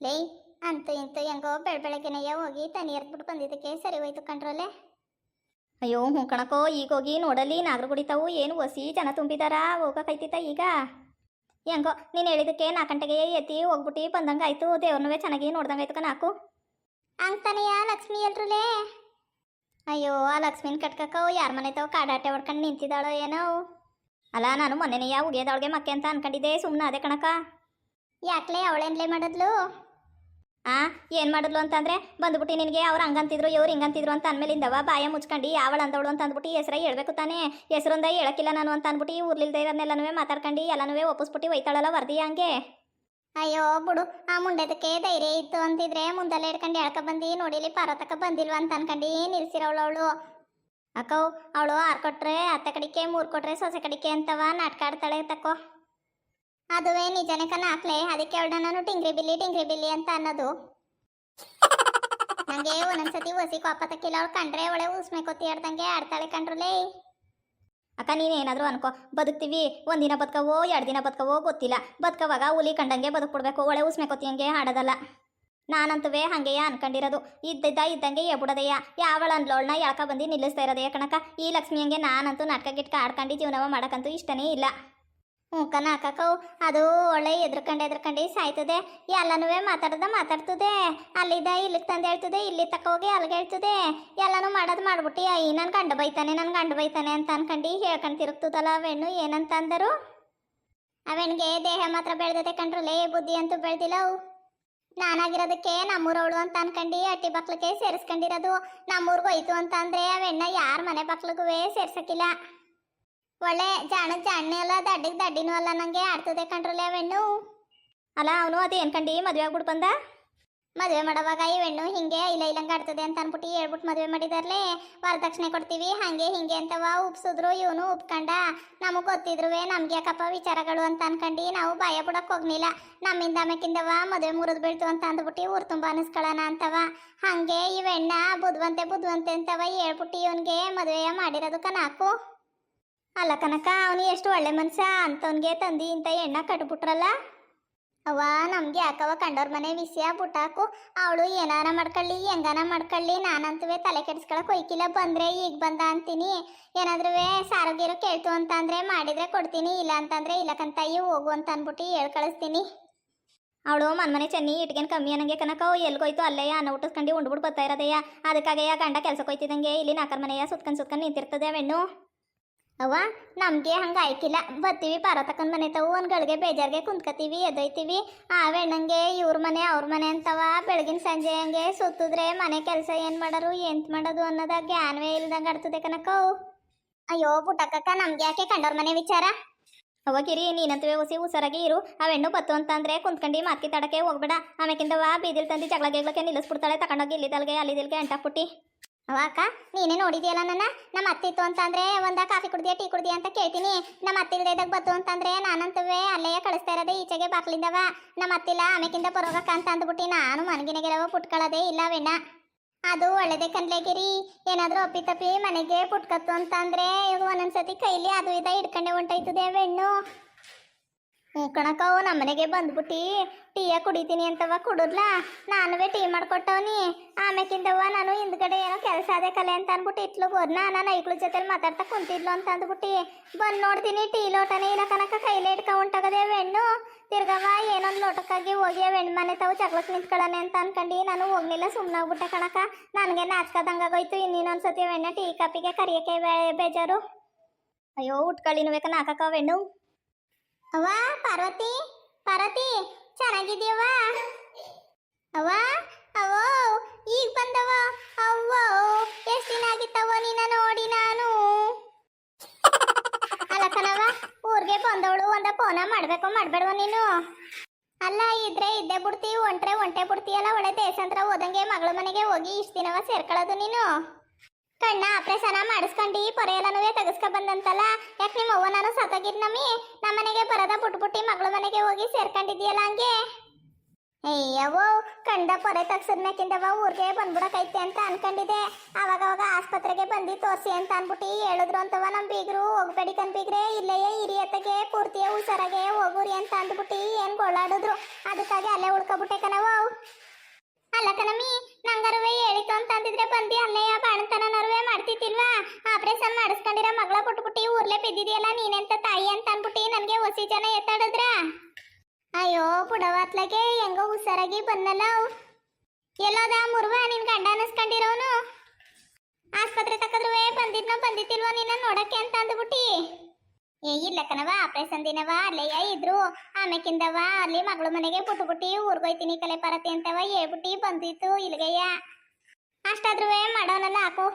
ಲೇ ಅಂತ ಇಂತ ಹೆಂಗೋ ಬೆಳ ಬೆಳಗ್ಗೆನೆಯ ಹೋಗಿ ತನಿ ಎರ್ದ್ಬಿಟ್ಟು ಬಂದಿದ್ದಕ್ಕೆ ಸರಿ ಹೋಯ್ತು ಕಣ್ರಲ್ಲೇ ಅಯ್ಯೋ ಹ್ಞೂ ಕಣಕೋ ಈಗ ಹೋಗಿ ನೋಡಲಿ ನಾಗರ ಕುಡಿತಾವು ಏನು ಹೊಸಿ ಜನ ತುಂಬಿದಾರ ಹೋಗಕೈತಿತ್ತ ಈಗ? ಹೆಂಗೋ ನೀನು ಹೇಳಿದಕ್ಕೆ ನಾಲ್ಕು ಗಂಟೆಗೆ ಎತ್ತಿ ಹೋಗ್ಬಿಟ್ಟು ಬಂದಂಗೆ ದೇವ್ರನ್ನೂ ದೇವ್ರನ್ನವೇ ಚೆನ್ನಾಗಿ ನೋಡ್ದಂಗೆ ಆಯ್ತು ನಾಕು ಅಂತಾನೆಯ ಲಕ್ಷ್ಮಿ ಎಲ್ರುಲೇ? ಅಯ್ಯೋ ಆ ಲಕ್ಷ್ಮಿನ ಕಟ್ಕಕ್ಕವು ಯಾರ ಮನೆ ತಾವು ಕಾಡಾಟೆ ಹೊಡ್ಕೊಂಡು ನಿಂತಿದ್ದಾಳೋ ಏನೋ? ಅಲ್ಲ ನಾನು ಮೊನ್ನೆನೆಯ ಉಗಿಯೋದವಳಿಗೆ ಮಕ್ಕೆ ಅಂತ ಅನ್ಕೊಂಡಿದ್ದೆ ಸುಮ್ಮನೆ ಅದೇ ಕಣಕ. ಯಾಕ್ಲೆ ಅವಳೇನ್ಲೇ ಮಾಡಿದ್ಲು? ಆ, ಏನು ಮಾಡಿದ್ಲು ಅಂತಂದ್ರೆ, ಬಂದ್ಬಿಟ್ಟು ನಿನಗೆ ಅವ್ರು ಹಂಗಂತಿದ್ರು, ಇವ್ರು ಹಿಂಗಂತಿದ್ರು ಅಂತ ಅಂದ್ಮೇಲಿಂದವ ಬಾಯ ಮುಚ್ಕೊಂಡು, ಯಾವಳ ಅಂದವಳು ಅಂತ ಅಂದ್ಬಿಟ್ಟು ಹೆಸರ ಹೇಳ್ಬೇಕು ತಾನೇ. ಹೆಸರಿಂದ ಹೇಳಕ್ಕಿಲ್ಲ ನಾನು ಅಂತ ಅಂದ್ಬಿಟ್ಟು ಊರ್ಲಿಲ್ದ ಇರೋದನ್ನೆಲ್ಲನೂ ಮಾತಾಡ್ಕೊಂಡು, ಎಲ್ಲನೂ ಒಪ್ಪಿಸ್ಬಿಟ್ಟು ಒಯ್ತಾಳಲ್ಲ ವರದಿ ಹಂಗೆ. ಅಯ್ಯೋ, ಬಿಡು, ಆ ಮುಂಡೆದಕ್ಕೆ ಧೈರ್ಯ ಇತ್ತು ಅಂತಿದ್ರೆ ಮುಂದಲ್ಲೇ ಇಟ್ಕೊಂಡು ಹೇಳ್ಕ ಬಂದು, ನೋಡಿಲಿ ಪಾರ್ವತಕ್ಕ ಬಂದಿಲ್ವಾ ಅಂತ ಅನ್ಕೊಂಡು ನಿಲ್ಸಿರವಳು ಅವಳು. ಅಕ್ಕವ್ ಅವಳು ಆರು ಕೊಟ್ರೆ ಹತ್ತ ಕಡಿಕೆ, ಮೂರು ಕೊಟ್ರೆ ಸೊಸೆ ಕಡಿಕೆ ಅಂತವ ನಾಟಕ ಆಡ್ತಾಳೆ ತಕ್ಕೋ ಅದುವೇ ನಿಜನೇ ಕಣ ಹಾಕ್ಲೆ ಅದಕ್ಕೆ ಅವಳ ನಾನು ಟಿಂಗ್ರಿ ಬಿಲ್ಲಿ ಟಿಂಗ್ರಿ ಬಿಲ್ಲಿ ಅಂತ ಅನ್ನೋದು. ನಂಗೆ ಒಂದೊಂದ್ಸತಿ ಹೊಸಿ ಕೋಪ ತಕ್ಕಿಲ್ಲ, ಅವಳು ಕಂಡ್ರೆ ಒಳೆ ಉಸ್ಮೆ ಕೊತ್ತಿ ಆಡ್ದಂಗೆ ಆಡ್ತಾಳೆ ಕಂಡ್ರಲೇ. ಅಕ್ಕ, ನೀನೇನಾದರೂ ಅನ್ಕೋ, ಬದುಕ್ತೀವಿ, ಒಂದಿನ ಬದುಕವೋ, ಎರಡು ದಿನ ಬದುಕವೋ ಗೊತ್ತಿಲ್ಲ. ಬದುಕವಾಗ ಹುಲಿ ಕಂಡಂಗೆ ಬದುಕ್ಬಿಡ್ಬೇಕು ಒಳೆ ಉಸ್ಮೆ ಕೊತ್ತಿಯಂಗೆ ಆಡೋದಲ್ಲ ನಾನಂತವೇ ಹಂಗೆಯ ಅನ್ಕೊಂಡಿರೋದು. ಇದ್ದಿದ್ದ ಇದ್ದಂಗೆ ಎಬ್ಬಿಡೋದಯ್ಯ ಯಾವಳ ಅನ್ಲೋಳ್ನ ಎಳ್ಕ ಬಂದು ನಿಲ್ಲಿಸ್ತಾ ಇರೋದೆಯ ಕಣಕ ಈ ಲಕ್ಷ್ಮಿ ಹಂಗೆ ನಾನಂತೂ ನಾಟಕ ಗಿಟ್ಕ ಆಡ್ಕೊಂಡು ಜೀವನವ ಮಾಡೋಕ್ಕಂತೂ ಇಷ್ಟನೇ ಇಲ್ಲ. ಹ್ಞೂ ಕಣ ಹಾಕಕ್ಕವು ಅದು ಒಳ್ಳೆ ಎದ್ರಕಂಡು ಎದ್ರಕಂಡು ಸಾಯ್ತದೆ. ಎಲ್ಲನೂ ಮಾತಾಡ್ದ ಮಾತಾಡ್ತದೆ. ಅಲ್ಲಿದ್ದ ಇಲ್ಲಿಗೆ ತಂದು ಹೇಳ್ತದೆ, ಇಲ್ಲಿ ತಕ ಹೋಗಿ ಅಲ್ಲಿಗೆ ಹೇಳ್ತದೆ. ಎಲ್ಲನೂ ಮಾಡೋದು ಮಾಡ್ಬಿಟ್ಟು, ಅಯ್ಯ ನನ್ನ ಗಂಡ ಬೈತಾನೆ ನನ್ನ ಗಂಡ ಬೈತಾನೆ ಅಂತ ಅನ್ಕಂಡು ಹೇಳ್ಕೊಂಡು ತಿರುಗ್ತದಲ್ಲ ಅವೆಣ್ಣು ಏನಂತ ಅಂದರು? ಅವೆಣ್ಗೆ ದೇಹ ಮಾತ್ರ ಬೆಳೆದದೆ ಕಂಡ್ರಲ್ಲೇ ಬುದ್ಧಿ ಅಂತೂ ಬೆಳೆದಿಲ್ಲ ಅವು. ನಾನಾಗಿರೋದಕ್ಕೆ ನಮ್ಮೂರವಳು ಅಂತ ಅನ್ಕಂಡು ಅಟ್ಟಿ ಬಕ್ಲಕ್ಕೆ ಸೇರಿಸ್ಕೊಂಡಿರೋದು. ನಮ್ಮೂರ್ಗೋಯ್ತು ಅಂತ ಅಂದರೆ ಅವೆಣ್ಣ ಯಾರ ಮನೆ ಬಕ್ಲಿಗೂ ಸೇರ್ಸಕ್ಕಿಲ್ಲ ಒಳ್ಳೆ ಜಾಣ ಜಾಣೆ ಅಲ್ಲ, ದಡ್ಡಿಗೆ ದಡ್ಡಿನೂ ಅಲ್ಲ ನಂಗೆ, ಆಡ್ತದೆ ಕಂಡ್ರಲ್ಲೇ ಅವೆಣ್ಣು? ಅಲ್ಲ ಅವನು ಅದು ಏನ್ಕಂಡು ಮದುವೆ ಆಗ್ಬಿಟ್ಟು ಬಂದ? ಮದುವೆ ಮಾಡೋವಾಗ ಇವೆಣ್ಣು ಹಿಂಗೆ ಇಲ್ಲ ಇಲ್ಲಂಗೆ ಆಡ್ತದೆ ಅಂತ ಅನ್ಬಿಟ್ಟು ಹೇಳ್ಬಿಟ್ಟು ಮದುವೆ ಮಾಡಿದಾರಲೆ, ವರದಕ್ಷಿಣೆ ಕೊಡ್ತೀವಿ, ಹಾಗೆ ಹಿಂಗೆ ಅಂತವ ಉಪ್ಸಿದ್ರು ಇವನು ಉಪ್ಕಂಡ. ನಮಗೆ ಗೊತ್ತಿದ್ರುವೆ ನಮ್ಗೆ ಯಾಕಪ್ಪ ವಿಚಾರಗಳು ಅಂತ ಅನ್ಕಂಡು, ನಾವು ಭಯ ಬಿಡಕ್ಕೆ ಹೋಗ್ಲಿಲ್ಲ ನಮ್ಮಿಂದ ಆಮೇಕಿಂದವ ಮದುವೆ ಮುರಿದು ಬೀಳ್ತು ಅಂತ ಅಂದ್ಬಿಟ್ಟು ಊರು ತುಂಬ ಅನಿಸ್ಕೊಳ್ಳೋಣ ಅಂತವ. ಹಾಗೆ ಇವೆಣ್ಣ ಬುದ್ಧವಂತೆ ಬುದ್ಧವಂತೆ ಅಂತವ ಹೇಳ್ಬಿಟ್ಟು ಇವನಿಗೆ ಮದುವೆ ಮಾಡಿರೋದಕ್ಕೆ ಕನಾಕು ಅಲ್ಲ ಕನಕ, ಅವನು ಎಷ್ಟು ಒಳ್ಳೆ ಮನುಷ್ಯ, ಅಂತವನ್ಗೆ ತಂದಿ ಇಂಥ ಎಣ್ಣ ಕಟ್ಬಿಟ್ರಲ್ಲ? ಅವ್ವ, ನಮ್ಗೆ ಯಾಕವ ಕಂಡೋರ್ ಮನೆ ವಿಷಯ ಬುಟ್ಟಾಕು ಅವಳು ಏನಾರ ಮಾಡ್ಕೊಳ್ಳಿ ಹೆಂಗಾನ ಮಾಡ್ಕೊಳ್ಳಿ, ನಾನಂತವೇ ತಲೆ ಕೆಡ್ಸ್ಕೊಳಕ್ ಹೊಯ್ಕಿಲ್ಲ ಬಂದ್ರೆ ಈಗ ಬಂದ ಅಂತೀನಿ. ಏನಾದ್ರೂ ಸಾರೋಗ್ಯರು ಕೇಳ್ತು ಅಂತಂದ್ರೆ ಮಾಡಿದ್ರೆ ಕೊಡ್ತೀನಿ, ಇಲ್ಲ ಅಂತಂದ್ರೆ ಇಲ್ಲ ಕಂತಾಯಿ ಹೋಗು ಅಂತ ಅಂದ್ಬಿಟ್ಟು ಹೇಳಿ ಕಳಿಸ್ತೀನಿ. ಅವಳು ಮನ್ಮನೆ ಚೆನ್ನಿ ಇಟ್ಗೇನು ಕಮ್ಮಿ ಅನ್ನಂಗೆ, ಕನಕ ಎಲ್ಗೋಯ್ತು ಅಲ್ಲೇ ಅನ್ನ ಊಟಸ್ಕೊಂಡು ಉಂಡ್ಬಿಟ್ಟು ಬರ್ತಾ ಇರೋದಯ್ಯ. ಅದಕ್ಕಾಗಯ್ಯ, ಗಂಡ ಕೆಲ್ಸಕ್ಕೆ ಹೋಯ್ತಿದಂಗೆ ಇಲ್ಲಿ ನಾಲ್ಕರ ಮನೆಯ ಸುತ್ಕೊಂಡು ಸುತ್ಕೊಂಡು ನಿಂತಿರ್ತದೆ ಅವೆಣ್ಣು. ಅವ್ವ, ನಮ್ಗೆ ಹಂಗ ಆಯ್ಕಿಲ್ಲ ಬರ್ತೀವಿ ಪಾರತಕ್ಕನ್ ಮನೆ ತಾವು, ಒಂದು ಗಳಿಗೆ ಬೇಜಾರ್ಗೆ ಕುಂತ್ಕತೀವಿ, ಎದೊಯ್ತೀವಿ. ಆ ಹೆಣ್ಣಂಗೆ ಇವ್ರ ಮನೆ, ಅವ್ರ ಮನೆ ಅಂತವ. ಬೆಳಗಿನ ಸಂಜೆ ಹಂಗೆ ಸುತ್ತಿದ್ರೆ ಮನೆ ಕೆಲಸ ಏನ್ ಮಾಡೋರು, ಎಂತ ಮಾಡೋದು ಅನ್ನೋದ ಜ್ಞಾನವೇ ಇಲ್ದಂಗ ಆಡ್ತದೆ ಕನಕವು ಅಯ್ಯೋ ಪುಟ್ಟಕ್ಕ ನಮ್ಗೆ ಯಾಕೆ ಕಂಡವ್ರ ಮನೆ ವಿಚಾರ? ಅವಾಗಿರಿ ನೀನಂತವೇ ಹೊಸಿ ಹುಷಾರಾಗಿ ಇರು. ಅವೆಣ್ಣು ಬತ್ತು ಅಂತಂದ್ರೆ ಕುಂತ್ಕೊಂಡು ಮಾತ್ಕಿ ತಡಕ್ಕೆ ಹೋಗ್ಬೇಡ. ಆಮೇಕಿಂದವ ಬೀದಿಲ್ ತಂದು ಜಗಳ ನಿಲ್ಲಿಸ್ಬಿಡ್ತಾಳೆ. ತಗೊಂಡೋಗಿ ಇಲ್ಲಿದಲ್ಗೆ ಅಲ್ಲಿದಲ್ಗೆ ಅಂಟಾಕ್ಬಿಟ್ಟು. ಅವ ಅಕ್ಕ ನೀನೇ ನೋಡಿದ್ಯಲ್ಲ ನನ್ನ? ನಮ್ಮ ಅತ್ತಿತ್ತು ಅಂತಂದ್ರೆ ಒಂದ ಕಾಫಿ ಕುಡ್ದಿಯಾ, ಟೀ ಕುಡ್ದಿಯಾ ಅಂತ ಕೇಳ್ತೀನಿ. ನಮ್ಮ ಅತ್ತೆ ಇಲ್ದೇದಾಗ ಬತ್ತು ಅಂತಂದ್ರೆ ನಾನಂತವೇ ಅಲ್ಲೇ ಕಳಿಸ್ತಾ ಇರೋದೇ, ಈಚೆಗೆ ಬಾಕ್ಲಿಂದವ ನಮ್ಮ ಅತ್ತಿಲ್ಲ, ಆಮೇಕಿಂದ ಬರೋಗಕ್ಕ ಅಂತ ಅಂದ್ಬಿಟ್ಟು ನಾನು ಮನಗಿನಗೆಲವ ಪುಟ್ಕೊಳ್ಳೋದೇ ಇಲ್ಲ ವೆಣ್ಣ ಅದು ಒಳ್ಳೇದೇ ಕನ್ಲೇಗಿರಿ ಏನಾದ್ರೂ ಅಪ್ಪಿ ತಪ್ಪಿ ಮನೆಗೆ ಪುಟ್ಕತ್ತು ಅಂತಂದ್ರೆ ಒಂದೊಂದ್ಸತಿ ಕೈಲಿ ಅದು ಇದ ಹಿಡ್ಕೊಂಡೆ ಹೊಂಟೈತದೆ ವೆಣ್ಣು. ಹ್ಞೂ ಕಣಕವು ನಮ್ಮನೆಗೆ ಬಂದ್ಬಿಟ್ಟು ಟೀಯ ಕುಡಿತೀನಿ ಅಂತವ ಕುಡಿದ್ಲಾ? ನಾನುವೇ ಟೀ ಮಾಡ್ಕೊಟ್ಟವ್ನಿ. ಆಮೇಕಿಂದವ್ವ ನಾನು ಹಿಂದ್ಗಡೆ ಏನೋ ಕೆಲಸ ಅದೇ ಕಲೆ ಅಂತ ಅಂದ್ಬಿಟ್ಟು ಇಟ್ಲು ಹೋದ್ನ? ನಾನು ಐಕ್ಳು ಜೊತೆಲಿ ಮಾತಾಡ್ತಾ ಕುಂತಿದ್ಲು ಅಂತ ಅಂದ್ಬಿಟ್ಟು. ಬಂದು ನೋಡ್ತೀನಿ ಟೀ ಲೋಟನೇ ಇಲ್ಲ ಕನಕ ಕೈಲೇ ಇಟ್ಕೊಂಡು ಉಂಟಾಗದೆ ಹೆಣ್ಣು. ತಿರ್ಗವ ಏನೊಂದು ಲೋಟಕ್ಕಾಗಿ ಹೋಗಿ ಹೆಣ್ಣು ಮನೆ ತಾವು ಚಕ್ಲಕ್ಕೆ ನಿಂತ್ಕೊಳ್ಳೋಣ ಅಂತ ಅನ್ಕೊಂಡು ನಾನು ಹೋಗ್ಲಿಲ್ಲ ಸುಮ್ಮನೆ ಹೋಗ್ಬಿಟ್ಟೆ ಕಣಕ ನನಗೆ ನಾಚ್ಕದಂಗಾಗೋಯ್ತು ಇನ್ನೊಂದ್ಸತಿ ಹೆಣ್ಣೆ? ಟೀ ಕಾಪಿಗೆ ಕರಿಯಕ್ಕೆ ಬೇಜಾರು. ಅಯ್ಯೋ ಉಟ್ಕೊಳ್ಳಿನ ಬೇಕು ಹಾಕಕ್ಕ ಅವೆಣ್ಣು ಅವ್ವ, ಪಾರ್ವತಿ ಪಾರ್ವತಿ ಚೆನ್ನಾಗಿದ್ಯವ್ವ ಅವ್ವ ಅವೋ ಈಗ ಬಂದವ ಅವ್ವ, ಎಷ್ಟು ದಿನ ಆಗಿತ್ತವ ನಿನ್ನ ನೋಡಿ ನಾನು? ಅಲ್ಲ ಊರಿಗೆ ಬಂದವಳು ಒಂದ ಫೋನ ಮಾಡ್ಬೇಕು ಮಾಡ್ಬೇಡವ ನೀನು. ಅಲ್ಲ, ಇದ್ರೆ ಇದ್ದೇ ಬಿಡ್ತಿ, ಒಂಟ್ರೆ ಒಂಟೆ ಬಿಡ್ತೀಯಲ್ಲ ಒಳ್ಳೆ ದೇಶಾಂತರ ಹೋದಂಗೆ ಮಗಳ ಮನೆಗೆ ಹೋಗಿ ಇಷ್ಟು ದಿನವ ಸೇರ್ಕೊಳ್ಳೋದು ನೀನು. ಕಣ್ಣ ಆಪರೇಷನ್ ಮಾಡಿಸ್ಕೊಂಡು ಪೊರೆಯಲ್ಲನೂ ತೆಗೆಸ್ಕೊ ಬಂದಂತಲ್ಲ? ಯಾಕೆ ನಿಮ್ಮ ಅವ್ವ ನಾನು ಸತ್ತಾಗಿದ್ ನಮ್ಮಿ? ನಮ್ಮನೆಗೆ ಬರದ ಬುಟ್ಬುಟ್ಟಿ ಮಗಳ ಮನೆಗೆ ಹೋಗಿ ಸೇರ್ಕೊಂಡಿದ್ಯಲ್ಲ ಹಂಗೆ? ಅಯ್ಯವೋ ಕಂಡ ಪೊರೆ ತಗ್ಸದ್ಮ್ಯಾಕಿಂದವ ಊರಿಗೆ ಬಂದ್ಬಿಡಕೈತೆ ಅಂತ ಅನ್ಕೊಂಡಿದೆ ಅವಾಗ ಆಸ್ಪತ್ರೆಗೆ ಬಂದು ತೋರಿಸಿ ಅಂತ ಅನ್ಬಿಟ್ಟು ಹೇಳಿದ್ರು ಅಂತವ ನಮ್ಮ ಬೀಗರು. ಹೋಗ್ಬೇಡಿ ಕಣ್ ಬೀಗ್ರೆ ಇಲ್ಲೇ ಹಿರಿಯತ್ತಗೆ ಪೂರ್ತಿಯ ಹುಷಾರಾಗೆ ಹೋಗುರಿ ಅಂತ ಅಂದ್ಬಿಟ್ಟು ಏನ್ ಗೋಳಾಡಿದ್ರು. ಅದಕ್ಕಾಗಿ ಅಲ್ಲೇ ಉಳ್ಕೊಬಿಟ್ಟೆ ಕಣವ ಅಲ್ಲ ಕಣಮಿ ನಂಗರುವೆ ಹೇಳಿತು ಅಂತ ಅಂದಿದ್ರೆ ಬಂದು ಅಲ್ಲೆಯ ಬಾಣತನ ನರುವೆ ಮಾಡ್ತಿತ್ತಿಲ್ವಾ ಮಾಡಿಸ್ಕೊಂಡಿರೋ ಮಗಳ ಬಿಟ್ಬಿಟ್ಟು ಊರ್ಲೆ ಬಿದ್ದಿದೆಯಲ್ಲ ನೀನೆಂತ ತಾಯಿ ಅಂತ ಅನ್ಬಿಟ್ಟು ನನಗೆ ಹೊಸಿ ಜನ ಎತ್ತಾಡಿದ್ರ? ಅಯ್ಯೋ ಬುಡವಾತ್ಲಗೆ ಹೆಂಗೋ ಹುಷಾರಾಗಿ ಬಂದಲ್ಲ. ಎಲ್ಲೋದ ಮುರ್ವ, ನಿನ್ ಗಂಡ ಅನ್ನಿಸ್ಕೊಂಡಿರೋನು? ಆಸ್ಪತ್ರೆ ತಕದ್ರುವೆ ಬಂದಿದ್ನೋ ಬಂದಿತ್ತಿಲ್ವೋ ನಿನ್ನ ನೋಡಕ್ಕೆ ಅಂತ ಅಂದ್ಬಿಟ್ಟಿ. ಏ, ಇಲ್ಲ ಕಣವ ಆಪರೇಷನ್ ದಿನವ ಅಲ್ಲೆಯ ಇದ್ರು. ಆಮೇಕಿಂದವ ಅಲ್ಲಿ ಮಗಳು ಮನೆಗೆ ಬಿಟ್ಬಿಟ್ಟು ಊರ್ಗೋಯ್ತೀನಿ ಕಲೆ ಪರತಿ ಅಂತವ ಹೇಳ್ಬಿಟ್ಟು ಬಂದಿತ್ತು ಇಲ್ಗಯ್ಯ ಅಷ್ಟಾದ್ರೂ ಮಾಡೋನಲ್ಲ ಹಾಕು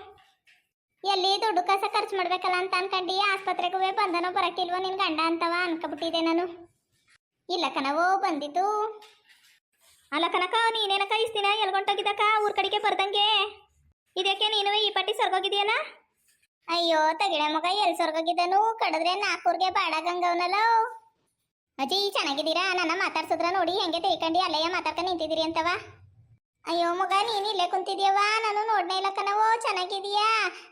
ಎಲ್ಲಿ ದುಡ್ಡು ಕಸ ಖರ್ಚು ಮಾಡ್ಬೇಕಲ್ಲ ಅಂತ ಅನ್ಕಂಡು ಆಸ್ಪತ್ರೆಗೂ ಬಂದನೋ ಬರಕ್ಕಿಲ್ವೋ ನಿನ್ ಗಂಡ ಅಂತವ ಅನ್ಕೊಬಿಟ್ಟಿದೆ ನಾನು. ಇಲ್ಲ ಕಣವೋ, ಬಂದಿದ್ದು. ಅಲ್ಲ ಕನಕ ನೀನೇನಕ ಇಷ್ಟು ದಿನ ಎಲ್ಗೊಂಟೋಗಿದ್ದಕ್ಕ? ಊರ್ ಕಡೆಗೆ ಬರ್ದಂಗೆ? ಇದಕ್ಕೆ ನೀನು ಈ ಪಟ್ಟಿ ಸರ್ಗೋಗಿದೆಯಲ್ಲ ಅಯ್ಯೋ ತಗಿಡ ಮಗ ಎಲ್ಲಿ ಸೊರ್ಗೋಗಿದ್ದನು ಕಡದ್ರೆ ನಾಲ್ಕೂರ್ಗೆ ಬಾಡಾಗಂಗವನಲ್ಲ ಅಜ್ಜಿ, ಚೆನ್ನಾಗಿದ್ದೀರಾ? ನನ್ನ ಮಾತಾಡ್ಸಿದ್ರ ನೋಡಿ, ಹೆಂಗೆ ತೈಕಂಡಿ ಅಲ್ಲಯ್ಯ ಮಾತಾಡ್ಕೊಂಡು ನಿಂತಿದ್ದೀರಿ ಅಂತವ. ಅಯ್ಯೋ ಮಗ, ನೀನ್ ಇಲ್ಲೇ ಕುಂತಿದ್ಯವಾ ನಾನು ನೋಡ್ನೇ ಇಲ್ಲ ಕಣವೋ ಚೆನ್ನಾಗಿದೀಯಾ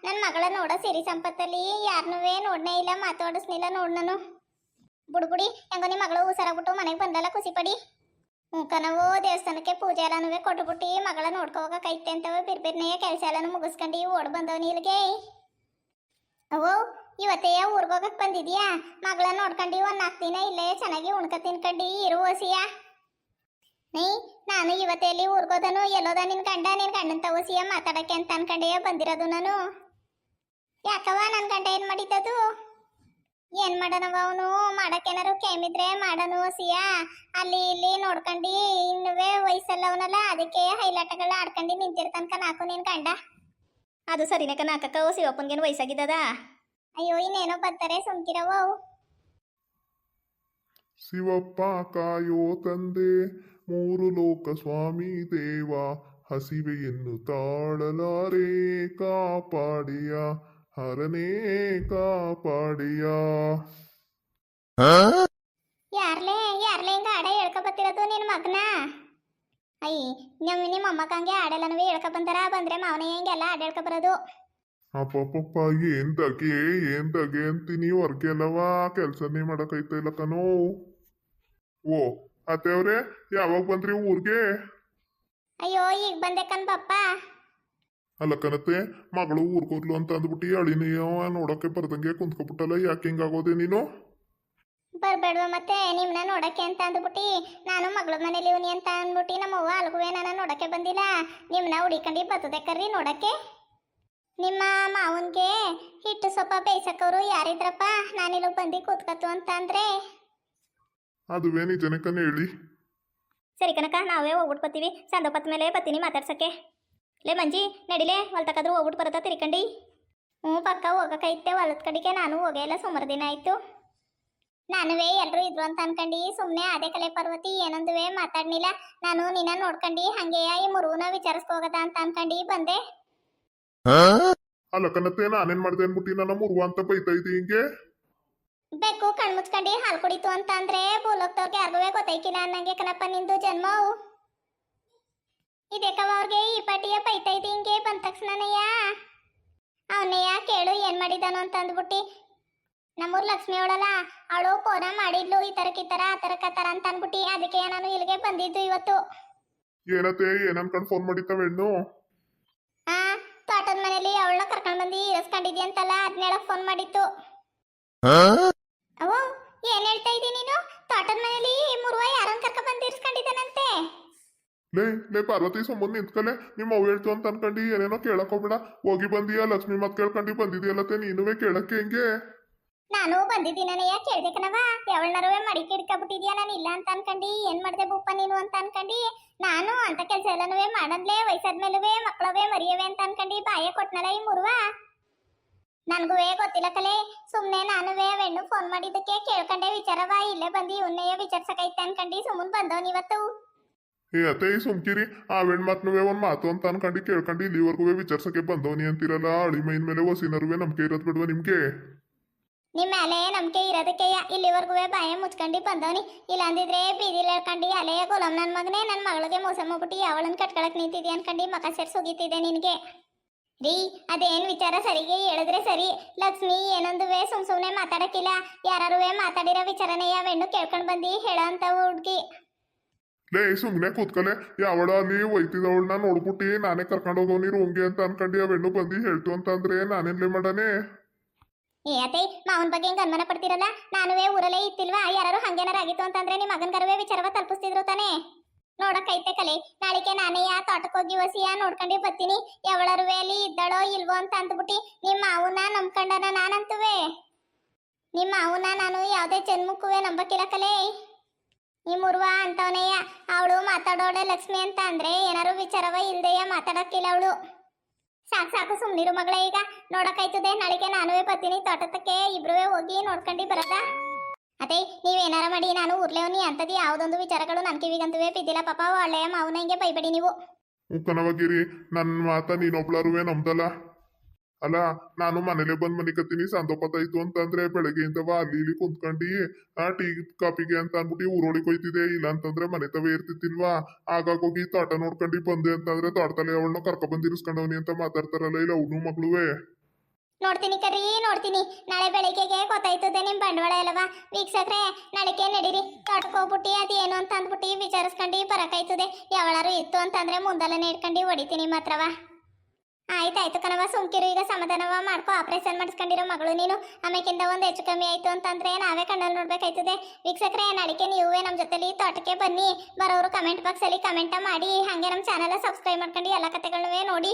ನನ್ನ ಮಗಳ ನೋಡ ಸಿರಿ ಸಂಪತ್ತಲ್ಲಿ ಯಾರನ್ನೂ ನೋಡ್ನೇ ಇಲ್ಲ ಮಾತಾಡಿಸ್ನಿಲ್ಲ ನೋಡ್ ನಾನು. ಬುಡ್ಬುಡಿ, ಹೆಂಗೋ ನಿಮ್ಮ ಮಗಳು ಹುಷಾರಾಗ್ಬಿಟ್ಟು ಮನೆಗೆ ಬಂದಲ್ಲ ಖುಷಿ ಪಡಿ ಹ್ಞೂ ಕಣವೋ ದೇವಸ್ಥಾನಕ್ಕೆ ಪೂಜೆ ಎಲ್ಲನೂ ಕೊಟ್ಬಿಟ್ಟು, ಮಗಳ ನೋಡ್ಕೊ ಹೋಗಕ್ಕೈತೆ ಅಂತವ ಬಿರ್ಬಿರ್ನೆಯ ಕೆಲಸ ಎಲ್ಲನೂ ಮುಗಿಸ್ಕೊಂಡು ಓಡ್ ಬಂದವನಿ ಇಲ್ಲಿಗೆ ಅವೋ ಇವತ್ತೇ ಊರ್ಗೋಗಕ್ಕೆ ಬಂದಿದ್ಯಾ? ಮಗಳ ನೋಡ್ಕೊಂಡು ಒಂದು ನಾಲ್ಕು ದಿನ ಇಲ್ಲೇ ಚೆನ್ನಾಗಿ ಉಣ್ಕ ತಿನ್ಕಂಡು, ಇರು ಓಸಿಯಾ. ನೀ ನಾನು ಇವತ್ತೆಲ್ಲಿ ಊರ್ಗೋದನು? ಎಲ್ಲೋದ ನಿನ್ ಗಂಡ? ನಿನ್ ಗಂಡನ್ ತಗೋಸಿಯ ಮಾತಾಡಕ್ಕೆ ಅಂತ ಅನ್ಕಂಡೆಯ ಬಂದಿರೋದು ನಾನು. ಯಾಕವ ನನ್ ಗಂಡ ಏನ್ ಮಾಡಿದ್ದದು? ಏನ್ ಮಾಡನವ ಅವನು? ಮಾಡಕ್ಕೇನಾರು ಕೇಮಿದ್ರೆ ಮಾಡನು ಸಿಯಾ. ಅಲ್ಲಿ ಇಲ್ಲಿ ನೋಡ್ಕಂಡು ಇನ್ನುವೇ ವಯಸ್ಸಲ್ಲವನಲ್ಲ ಅದಕ್ಕೆ ಹೈಲಾಟಗಳ ಆಡ್ಕಂಡಿ ನಿಂತಿರ್ತಾನಕ ನಾಕು ನಿನ್ ಗಂಡ. ಅದು ಸರಿನಕ ನಾಕಕ್ಕ ಶಿವಪ್ಪನ್ಗೇನು ವಯಸ್ಸಾಗಿದ್ದದ? ಅಯ್ಯೋ ಇನ್ನೇನೋ ಬರ್ತಾರೆ ಸುಮ್ಕಿರವ ಅವು. ಶಿವಪ್ಪ ಕಾಯೋ ತಂದೆ ಮೂರು ಲೋಕ ಸ್ವಾಮಿ ದೇವ ಹಸಿವೆಯನ್ನು ತಾಳಲಾರೆ ಕಾಪಾಡಿಯ ಹರನೇ ಕಾಪಾಡಿಯ. ಯಾರ್ಲೇ ಯಾರ್ಲೇ ಹಿಂಗ ಆಡ ಹೇಳ್ಕೊ ಬತ್ತಿರೋದು ನಿನ್ ಮಗನ? ಅಯ್ಯ ನಮ್ಮ ನಿಮ್ಮ ಅಮ್ಮಕ್ಕಂಗೆ ಆಡಲ್ಲನವೇ ಹೇಳ್ಕೊ ಬಂತಾರ ಬಂದ್ರೆ ಮಾವನೇ ಹಿಂಗೆಲ್ಲ ಆಡ ಹೇಳ್ಕೊ ಬರೋದು. ಅಪ್ಪಪ್ಪ ಏನ್ ದಗೆ ಏನ್ ತಗೆ ಅಂತೀನಿ ಹೊರ್ಗೆ ಅಲ್ಲವ ಕೆಲ್ಸನೇ ಮಾಡಕೈತ ಇಲ್ಲ ಕಣೋ. ಓ ಅತ್ತೆಯವ್ರೆ ಯಾವಾಗ ಬಂದ್ರಿ ಊರ್ಗೆ? ಅಯ್ಯೋ ಈಗ ಬಂದೆ ಕಣ್ ಅಲ್ಲ ಕನತ್ತೆ ಮಗಳು ಊರ್ಗೋದ್ಲು ಅಂತ ಅಂದ್ಬಿಟ್ಟು ಅಳಿನಯ್ಯ ನೋಡಕ್ಕೆ ಬರ್ದಂಗೆ ಕುಂತ್ಕೊಬಿಟ್ಟಲ್ಲ ಯಾಕೆ ಹಿಂಗಾಗೋದೆ ನೀನು? ಬರ್ಬೇಡ್ವ ಮತ್ತೆ ನಿಮ್ನ ನೋಡಕ್ಕೆ ಅಂತ ಅಂದ್ಬಿಟ್ಟು ನಾನು ಮಗಳ ಮನೇಲಿ ಇವನಿ ಅಂತ ಅಂದ್ಬಿಟ್ಟು ನಮ್ಮವ್ವ ಅಲ್ಗುವೆ ನಾನು ನೋಡಕ್ಕೆ ಬಂದಿಲ್ಲ. ನಿಮ್ನ ಹುಡಿಕಂಡು ಬರ್ತದೆ ಕರ್ರಿ ನೋಡಕ್ಕೆ. ನಿಮ್ಮ ಮಾವನ್ಗೆ ಹಿಟ್ಟು ಸೊಪ್ಪ ಬೇಯ್ಸಕ್ಕವ್ರು ಯಾರಿದ್ರಪ್ಪ? ನಾನಿಲ್ಲಿ ಬಂದು ಕೂತ್ಕತ್ತು ಅಂತ ಅಂದ್ರೆ. ಅದುವೇ ನಿಜನೇ ಕಣ್ ಹೇಳಿ. ಸರಿ ಕನಕ ನಾವೇ ಹೋಗ್ಬಿಟ್ಟು ಬರ್ತೀವಿ. ಸಂದೋಪತ್ ಮೇಲೆ ಬತ್ತೀನಿ ಮಾತಾಡ್ಸಕ್ಕೆ. ಲೇ ಮಂಜಿ ನಡಿಲೆ ಹೊಲ್ತಕ್ಕಾದ್ರೂ ಹೋಗ್ಬಿಟ್ಟು ಬರತ್ತಾ ತಿರ್ಕಂಡಿ. ಹ್ಞೂ ಪಕ್ಕ ಹೋಗಕ್ಕೈತೆ ಹೊಲದ ಕಡೆಗೆ ನಾನು ಹೋಗೇ ಇಲ್ಲ ಸುಮಾರು ದಿನ ಆಯ್ತು. ನಾನುವೇ ಎಲ್ಲರೂ ಇದ್ರು ಅಂತ ಅನ್ಕಂಡು ಸುಮ್ಮನೆ ಅದೇ ಕಲೆ ಪರ್ವತಿ ಏನೊಂದುವೆ ಮಾತಾಡ್ನಿಲ್ಲ. ನಾನು ನಿನ್ನ ನೋಡ್ಕಂಡು ಹಂಗೆಯ ಈ ಮುರುವನ ವಿಚಾರಿಸ್ಕೋಗದ ಅಂತ ಅನ್ಕಂಡು ಬಂದೆ. ಅಲ್ಲ ಕಣತೆ ನಾನೇನ್ ಮಾಡ್ದೆ ಅನ್ಬಿಟ್ಟು ನನ್ನ ಮುರುವ ಅಂತ ಬೈತಾ ಇದ್ದಿ ಹಿಂಗೆ? ಬೆಕ್ಕು ಕಣ್ಮುಚ್ಕಂಡು ಹಾಲು ಕುಡಿತು ಅಂತ ಅಂದ್ರೆ ಭೂಲೋಕ್ದವ್ರಿಗೆ ಯಾರಿಗೂ ಗೊತ್ತೈಕಿಲ್ಲ ಅನ್ನಂಗೆ ಕಣಪ್ಪ ನಿಂದು ಜನ್ಮ ಅವು ಇದಕ್ಕವ ಅವ್ರಿಗೆ ಈ ಪಾಟಿಯ ಬೈತಾ ಇದ್ದಿ ಹಿಂಗೆ ಬಂದ ತಕ್ಷಣನಯ್ಯ ಅವನಯ್ಯ ಕೇಳು ಏನ್ ಮಾಡಿದಾನು ಅಂತ ಅಂದ್ಬಿಟ್ಟಿ ನಮ್ಮೂರ್ ಲಕ್ಷ್ಮಿ ಅವಳಲ್ಲ ಅವಳು ಫೋನ ಮಾಡಿದ್ಲು ಈ ತರಕ್ ಈ ತರ ಆ ತರಕ್ ಆ ತರ ಅಂತ ಅನ್ಬಿಟ್ಟು ಅದಕ್ಕೆ ನಾನು ಇಲ್ಲಿಗೆ ಬಂದಿದ್ದು ಇವತ್ತು. ಏನತ್ತೆ ಏನ್ ಅನ್ಕೊಂಡ್ ಫೋನ್ ಮಾಡಿತ್ತವ ಹೆಣ್ಣು? ಹಾ ತೋಟದ ಮನೇಲಿ ಅವಳನ್ನ ಕರ್ಕೊಂಡ್ ಬಂದಿ ಇರಿಸ್ಕೊಂಡಿದ್ಯ ಅಂತಲ್ಲ ಅದ್ನೇಳಕ್ ಫೋನ್ ಮಾಡಿತ್ತು. ಏನ್ ಹೇಳ್ತಾ ಇದ್ದೀನಿ ನೀನು? ತೋಟದ ಮನೇಲಿ ಮುರುವ ಯಾರನ್ನ ಕರ್ಕ ಬಂದು ಇರಿಸ್ಕೊಂಡಿದ್ದಾನಂತೆ? ಲೇ ಲೇ ಪಾರ್ವತಿ ಸುಮ್ಮನೆ ನಿಂತ್ಕಲೆ. ನಿಮ್ಮ ಅವ್ ಹೇಳ್ತು ಅಂತ ಅನ್ಕೊಂಡು ಏನೇನೋ ಕೇಳಕ್ ಹೋಗ್ಬೇಡ. ಹೋಗಿ ಬಂದಿಯಾ? ಲಕ್ಷ್ಮಿ ಮತ್ ಕೇಳ್ಕೊಂಡು ಬಂದಿದ್ಯಲ್ಲತ್ತೆ ನೀನುವೇ ಕೇಳಕ್ಕೆ ಹೆಂಗೆ? ನಾನು ಬಂದಿದ್ದೀನಯ್ಯ ಕೇಳ್ದೆ ಕಣವ ಯಾವಳನರುವೆ ಮಡಿಕೆ ಹಿಡ್ಕೊಬಿಟ್ಟಿದ್ಯಾ? ನಾನು ಇಲ್ಲ ಅಂತ ಅನ್ಕಂಡು. ಏನ್ ಮಾಡ್ದೆ ಬುಪ್ಪ ನೀನು ಅಂತ ಅನ್ಕಂಡು. ನಾನು ಅಂತ ಕೆಲಸ ಎಲ್ಲನೂ ಮಾಡದ್ಲೆ ವಯಸ್ಸಾದ್ಮೇಲುವೆ ಮಕ್ಕಳವೇ ಮರಿಯವೆ ಅಂತ ಅನ್ಕಂಡು ಬಾಯ ಕೊಟ್ನಲ್ಲ ಈ ಮುರುವ. ನನ್ಗುವೇ ಗೊತ್ತಿಲ್ಲ ಕಲೆ. ಸುಮ್ನೆ ನಾನುವೇ ವೆಣ್ಣು ಫೋನ್ ಮಾಡಿದ್ದಕ್ಕೆ ಕೇಳ್ಕೊಂಡೆ ವಿಚಾರವ ಇಲ್ಲೇ ಬಂದು ಉನ್ನೆಯ ವಿಚಾರಿಸಕೈತೆ ಅನ್ಕಂಡು ಸುಮ್ಮನೆ ಬಂದೋ ಇವತ್ತು. ಏ ಅತ್ತೆ ಸುಮ್ಕಿರಿ ಆ ಹೆಣ್ ಮಾತ್ನುವೆ ಒಂದ್ ಮಾತು ಅಂತ ಅನ್ಕಂಡು ಕೇಳ್ಕೊಂಡು ಇಲ್ಲಿವರೆಗೂ ವಿಚಾರ್ಸಕ್ಕೆ ಬಂದವನಿ ಅಂತಿರಲ್ಲ ಅಳಿ ಮೈನ್ ಮೇಲೆ ಹೊಸಿನರುವೆ ನಂಬಿಕೆ ಇರೋದ್ ಬಿಡುವ ನಿಮ್ಗೆ. ನಿಮ್ಮ ಮೇಲೆ ನಂಬಿಕೆ ಇರೋದಕ್ಕೆ ಇಲ್ಲಿವರೆಗೂ ಬಾಯ ಮುಚ್ಕೊಂಡು ಬಂದವನಿ. ಇಲ್ಲಾಂದಿದ್ರೆ ಬೀದಿಲಿ ಹೇಳ್ಕೊಂಡು ಅಲೆಯ ಗುಲಾಮ್ ನನ್ನ ಮಗನೇ ನನ್ನ ಮಗಳಿಗೆ ಮೋಸ ಮಾಡ್ಬಿಟ್ಟು ಅವಳನ್ನ ಕಟ್ಕೊಳಕ್ ನಿಂತಿದ್ದೆ ಅನ್ಕಂಡು ಮಕ ಸೇರಿ ಸುಗಿತಿದ್ದೆ ನಿನಗೆ. ರೀ ಅದೇನ್ ವಿಚಾರ ಸರಿಗೆ? ಹೇಳಿದ್ರೆ ಸರಿ. ಲಕ್ಷ್ಮಿ ಏನೊಂದುವೆ ಸುಮ್ ಸುಮ್ನೆ ಮಾತಾಡಕ್ಕಿಲ್ಲ. ಯಾರಾರುವೆ ಮಾತಾಡಿರೋ ವಿಚಾರನೇ ಯಾವೆಣ್ಣು ಕೇಳ್ಕೊಂಡ್ ಬಂದಿ ಹೇಳಂತ ಹುಡುಗಿ ಹುಡ್ಗಿ. ಲೇ ಸುಮ್ನೆ ಕೂತ್ಕಲೆ. ಯಾವಳ ನೀ ಒಯ್ತಿದವಳನ್ನ ನೋಡ್ಬಿಟ್ಟಿ ನಾನೇ ಕರ್ಕೊಂಡು ಹೋಗೋನಿ ರೂಮ್ಗೆ ಅಂತ ಅನ್ಕೊಂಡು ಅವೆಣ್ಣು ಬಂದಿ ಹೇಳ್ತು ಅಂತಂದ್ರೆ ನಾನೇನ್ಲೇ ಮಾಡಾನೆ ಏ ಅತ್ತೆ ಮಾವನ ಬಗ್ಗೆ ಹಿಂಗ್ ಅನುಮಾನ ಪಡ್ತಿರಲ್ಲ? ನಾನುವೇ ಊರಲ್ಲೇ ಇತ್ತಿಲ್ವಾ? ಯಾರು ಹಂಗೇನಾರ ಆಗಿತ್ತು ಅಂತಂದ್ರೆ ನಿಮ್ಮ ಮಗನ್ಗರುವೆ ವಿಚಾರವ ತಲುಪಿಸ್ತಿದ್ರು ತಾನೇ? ನೋಡಕ್ಕೈತೆ ಕಲೆ. ನಾಳೆಗೆ ನಾನೇ ಯಾ ತೋಟಕ್ಕೆ ಹೋಗಿ ವಸಿಯ ನೋಡ್ಕೊಂಡಿ ಬರ್ತೀನಿ. ಅಲ್ಲಿ ಇದ್ದಳೋ ಇಲ್ವೋ ಅಂತ ಅಂದ್ಬಿಟ್ಟು, ನಿಮ್ಮ ಮಾವನ್ನ ನಂಬ್ಕೊಂಡನ ನಾನಂತುವೆ? ನಿಮ್ಮ ಅವನ ನಾನು ಯಾವುದೇ ಜನ್ಮಕ್ಕೂ ನಂಬಕ್ಕಿಲ್ಲ ಕಲೆ. ನಿಮ್ಮ ಮುರುವ ಅಂತವನೇಯ ಅವಳು ಮಾತಾಡೋಳೆ ಲಕ್ಷ್ಮಿ ಅಂತ ಅಂದ್ರೆ ಏನಾರು ವಿಚಾರವ ಇಲ್ದೆಯ ಮಾತಾಡಕ್ಕಿಲ್ಲ ಅವಳು. ಸಾಕು ಸಾಕು ಸುಮ್ಮನಿರು ಮಗಳೇ ಈಗ. ನೋಡಕ್ಕಾಯ್ತದೆ ನಾಳೆಗೆ ನಾನುವೇ ಬರ್ತೀನಿ. ತೋಟದಕ್ಕೆ ಇಬ್ರುವೆ ಹೋಗಿ ನೋಡ್ಕೊಂಡು ಬರದ? ಅದೇ ನೀವೇನಾರ ಮಾಡಿ ನಾನು ಊರ್ಲೇವನಿ ಅಂತದಿ, ಯಾವುದೊಂದು ವಿಚಾರಗಳು ನನ್ನ ಕಿವಿಗಂತವೇ ಬಿದ್ದಿಲ್ಲ ಪಾಪ ಒಳ್ಳೆಯ ಮಾವನ ಹಿಂಗೆ ಬೈಬೇಡಿ ನೀವು. ಕನವಗಿರಿ ನನ್ನ ಮಾತ ನೀನೊಬ್ಳರುವೆ ನಮ್ದಲ್ಲ. ಅಲ್ಲ, ನಾನು ಮನೇಲೆ ಬಂದ್ ಮನಿಕತ್ತೀನಿ ಸಂದೋಪತ್ತಾಯ್ತು ಅಂತಂದ್ರೆ ಬೆಳಗ್ಗೆಯಿಂದವ ಅಲ್ಲಿ ಇಲ್ಲಿ ಕುಂತ್ಕೊಂಡಿ, ಆ, ಟೀ ಕಾಪಿಗೆ ಅಂತ ಅನ್ಬಿಟ್ಟು ಊರೊಳಗೆ ಹೋಯ್ತಿದೆ ಇಲ್ಲ ಅಂತಂದ್ರೆ ಮನೆ ತವೇ ಇರ್ತಿತ್ತಿಲ್ವಾ ಆಗಾಗ ಹೋಗಿ ತೋಟ ನೋಡ್ಕೊಂಡು ಬಂದೆ ಅಂತಂದ್ರೆ ತೋಟದಲ್ಲಿ ಅವಳನ್ನ ಕರ್ಕೊ ಬಂದ್ ಇರಿಸ್ಕೊಂಡವನಿ ಅಂತ ಮಾತಾಡ್ತಾರಲ್ಲ, ಇಲ್ಲ ಅವನು ಮಕ್ಳುವೆ ನೋಡ್ತೀನಿ ಕರೀ, ನೋಡ್ತೀನಿ. ನಾಳೆ ಬೆಳಿಗ್ಗೆಗೆ ಗೊತ್ತಾಯ್ತದೆ ನಿಮ್ ಬಂಡವಾಳ ಅಲ್ವಾ? ವೀಕ್ಷಕ್ರೆ, ನಾಳೆಗೆ ನಡೀರಿ. ತೋಟಕ್ಕೆ ಹೋಗ್ಬಿಟ್ಟು, ಅದೇನು ಅಂತ ಅಂದ್ಬಿಟ್ಟು ವಿಚಾರಿಸ್ಕೊಂಡು ಬರಕಾಯ್ತದೆ. ಯಾವಳಾರು ಇತ್ತು ಅಂತಂದ್ರೆ ಮುಂದಲನೆ ಇಟ್ಕೊಂಡು ಹೊಡಿತೀನಿ ಮಾತ್ರವ. ಆಯ್ತಾಯ್ತು ಕಣವ ಸುಮ್ಕಿರು, ಈಗ ಸಮಾಧಾನವ ಮಾಡ್ಕೊ ಆಪರೇಷನ್ ಮಾಡಿಸ್ಕೊಂಡಿರೋ ಮಗಳು ನೀನು. ಆಮೇಕಿಂದ ಒಂದು ಹೆಚ್ಚು ಕಮ್ಮಿ ಆಯ್ತು ಅಂತಂದ್ರೆ ನಾವೇ ಕಣ್ಣಲ್ಲಿ ನೋಡ್ಬೇಕಾಯ್ತದೆ. ವೀಕ್ಷಕರೇ, ನಾಳೆಗೆ ನೀವೇ ನಮ್ಮ ಜೊತೆಲಿ ತೋಟಕ್ಕೆ ಬನ್ನಿ. ಬರೋರು ಕಮೆಂಟ್ ಬಾಕ್ಸಲ್ಲಿ ಕಮೆಂಟ ಮಾಡಿ, ಹಾಗೆ ನಮ್ಮ ಚಾನಲ್ ಸಬ್ಸ್ಕ್ರೈಬ್ ಮಾಡ್ಕೊಂಡು, ಎಲ್ಲ ಕತೆಗಳನ್ನೂ ನೋಡಿ.